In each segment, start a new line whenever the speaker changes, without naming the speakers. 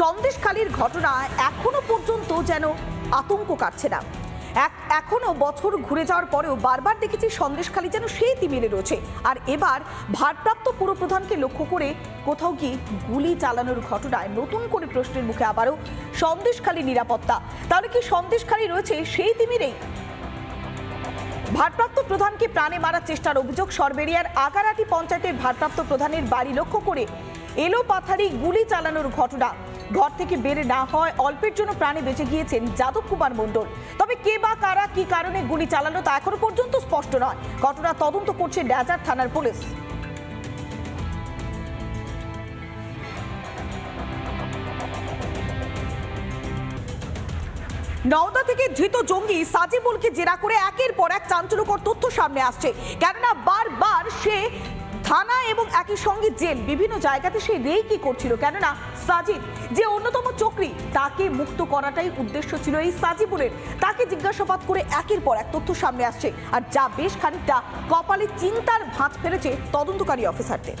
সন্দেশখালীর ঘটনা এখনও পর্যন্ত যেন আতঙ্ক কাটছে না। এক এখনও বছর ঘুরে যাওয়ার পরেও বারবার দেখেছি সন্দেশখালী যেন সেই তিমিরে রয়েছে। আর এবার ভারপ্রাপ্ত পুরপ্রধানকে লক্ষ্য করে কোথাও কি গুলি চালানোর ঘটনায় নতুন করে প্রশ্নের মুখে আবারও সন্দেশখালী নিরাপত্তা। তাহলে কি সন্দেশখালী রয়েছে সেই তিমিরেই? ভারপ্রাপ্ত প্রধানকে প্রাণে মারার চেষ্টার অভিযোগ সরবেরিয়ার আগারাটি পঞ্চায়েতের ভারপ্রাপ্ত প্রধানের বাড়ি লক্ষ্য করে এলো পাথারি গুলি চালানোর ঘটনা। ঘর থেকে বের না হয়, অল্পের জন্য প্রাণে বেঁচে গিয়েছেন যাদব কুমার মণ্ডল। তবে কে বা কারা, কি কারণে গুলি চালানো তা এখনও পর্যন্ত স্পষ্ট নয়। ঘটনা তদন্ত করছে ড্যাজার থানার পুলিশ। নওদা থেকে ধৃত জঙ্গি সাজিবুলকে জেরা করে একের পর এক চাঞ্চল্যকর তথ্য সামনে আসছে। কেননা বারবার সে থানা এবং একই সঙ্গে জেল। বিভিন্ন জায়গাতে সে রেই কি করছিল? কেননা সাজিদ যে অন্যতম চক্রী, তাকে মুক্ত করাটাই উদ্দেশ্য ছিল এই সাজিবুলের। তাকে জিজ্ঞাসাবাদ করে একের পর এক তথ্য সামনে আসছে আর যা বেশ খানিকটা কপালে চিন্তার ভাঁজ ফেলেছে তদন্তকারী অফিসারদের।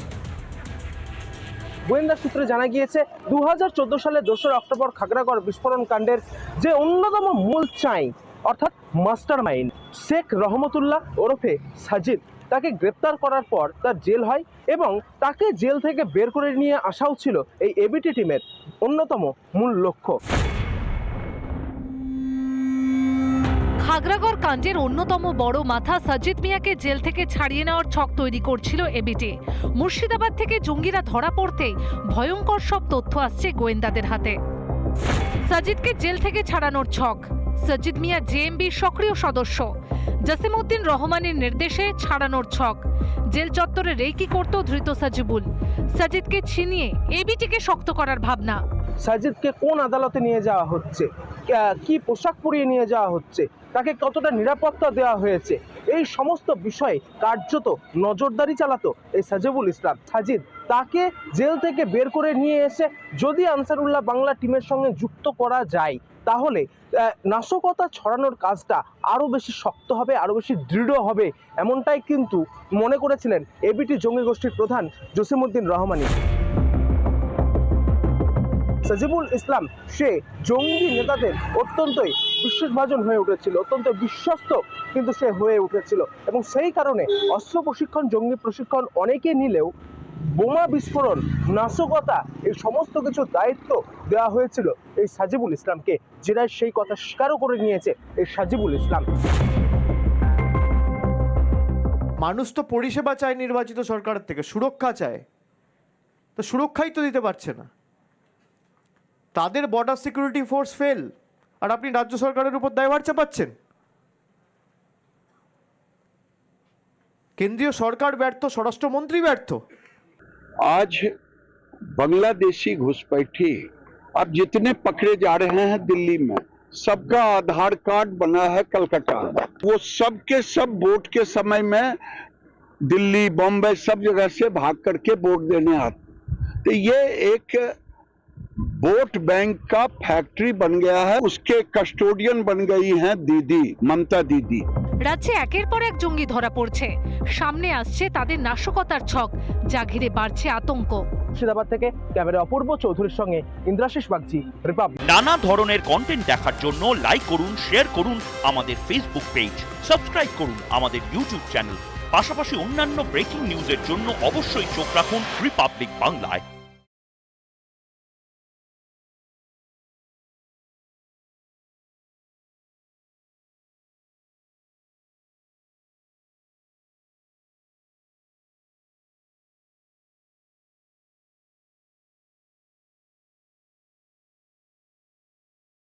গোয়েন্দা সূত্রে জানা গিয়েছে দু হাজার চোদ্দ সালে দোসরা অক্টোবর খাগড়াগড় বিস্ফোরণ কাণ্ডের যে অন্যতম মূল চাই, অর্থাৎ মাস্টার মাইন্ড শেখ রহমতুল্লাহ ওরফে সাজিদ তাকে গ্রেপ্তার করার পর তার জেল হয় এবং তাকে জেল থেকে বের করে নিয়ে আসাও ছিল এই এবিটি টিমের অন্যতম মূল লক্ষ্য।
খাগড়াগড় কাণ্ডের অন্যতম বড় মাথা সাজিদ মিয়াকে জেল থেকে ছাড়িয়ে নেওয়ার ছক তৈরি করছিল এবিটি মুর্শিদাবাদ থেকে জঙ্গিরা ধরা পড়তেই ভয়ঙ্কর সব তথ্য আসছে গোয়েন্দাদের হাতে। সাজিদকে জেল থেকে ছাড়ানোর ছক। সাজিদ মিয়া জেএমবির সক্রিয় সদস্য। জাসিমউদ্দিন রহমানের নির্দেশে ছাড়ানোর ছক। জেল চত্বরে রেকি করত ধৃত সাজিবুল। সাজিদকে ছিনিয়ে এবিটিকে শক্ত করার ভাবনা।
সাজিদকে কোন আদালতে নিয়ে যাওয়া হচ্ছে? কি পোশাক পরিয়ে নিয়ে যাওয়া হচ্ছে? তাকে কতটা নিরাপত্তা দেওয়া হয়েছে? এই সমস্ত বিষয়ে কার্যত নজরদারি চালাতো এই সাজিবুল ইসলাম। সাজিদ তাকে জেল থেকে বের করে নিয়ে এসে যদি আনসারুল্লাহ বাংলা টিমের সঙ্গে যুক্ত করা যায়, তাহলে নাশকতা ছড়ানোর কাজটা আরও বেশি শক্ত হবে আরও বেশি দৃঢ় হবে, এমনটাই কিন্তু মনে করেছিলেন এবিটি জঙ্গি গোষ্ঠীর প্রধান জসিমউদ্দিন রহমানি। সাজিবুল ইসলাম, সে জঙ্গি নেতাদের অত্যন্তই বিশ্বাসভাজন হয়ে উঠেছিল, অত্যন্ত বিশ্বস্ত কিন্তু সে হয়ে উঠেছিল এবং সেই কারণে অস্ত্র প্রশিক্ষণ, জঙ্গি প্রশিক্ষণ অনেকে নিলেও বোমা বিস্ফোরণ, নাশকতা, এই সমস্ত কিছু দায়িত্ব দেওয়া হয়েছিল এই সাজিবুল ইসলামকে যেটা সেই কথা স্বীকারও করে নিয়েছে এই সাজিবুল ইসলাম।
মানুষ তো পরিষেবা চায় নির্বাচিত সরকারের থেকে, সুরক্ষা চায়। তো সুরক্ষাই তো দিতে পারছে না। তাদের বর্ডার সিকিউরিটি ফোর্স ফেল আর আপনি রাজ্য সরকারের উপর দায়ভার চাপাচ্ছেন। কেন্দ্রীয় সরকার ব্যর্থ, স্বরাষ্ট্রমন্ত্রী ব্যর্থ।
आज बांग्लादेशी घुसपैठी अब जितने पकड़े जा रहे हैं दिल्ली में, सबका आधार कार्ड बना है कलकत्ता। वो सब के सब वोट के समय में दिल्ली, बॉम्बे सब जगह से भाग करके वोट देने आते तो ये एक वोट बैंक का फैक्ट्री बन गया है, उसके कस्टोडियन बन गई हैं दीदी, ममता दीदी।
রাজ্যে একের পর এক জঙ্গি ধরা পড়ছে। সামনে আসছে তাদের নাশকতার ছক যা ঘিরে বাড়ছে আতঙ্ক।
মুর্শিদাবাদ থেকে ক্যামেরা অপূর্ব চৌধুরীর সঙ্গে ইন্দ্রাশিস বাগচি রিপাবলিক।
নানা ধরনের কন্টেন্ট দেখার জন্য লাইক করুন শেয়ার করুন আমাদের ফেসবুক পেজ সাবস্ক্রাইব করুন আমাদের ইউটিউব চ্যানেল পাশাপাশি অন্যান্য ব্রেকিং নিউজের জন্য অবশ্যই চোখ রাখুন রিপাবলিক বাংলায়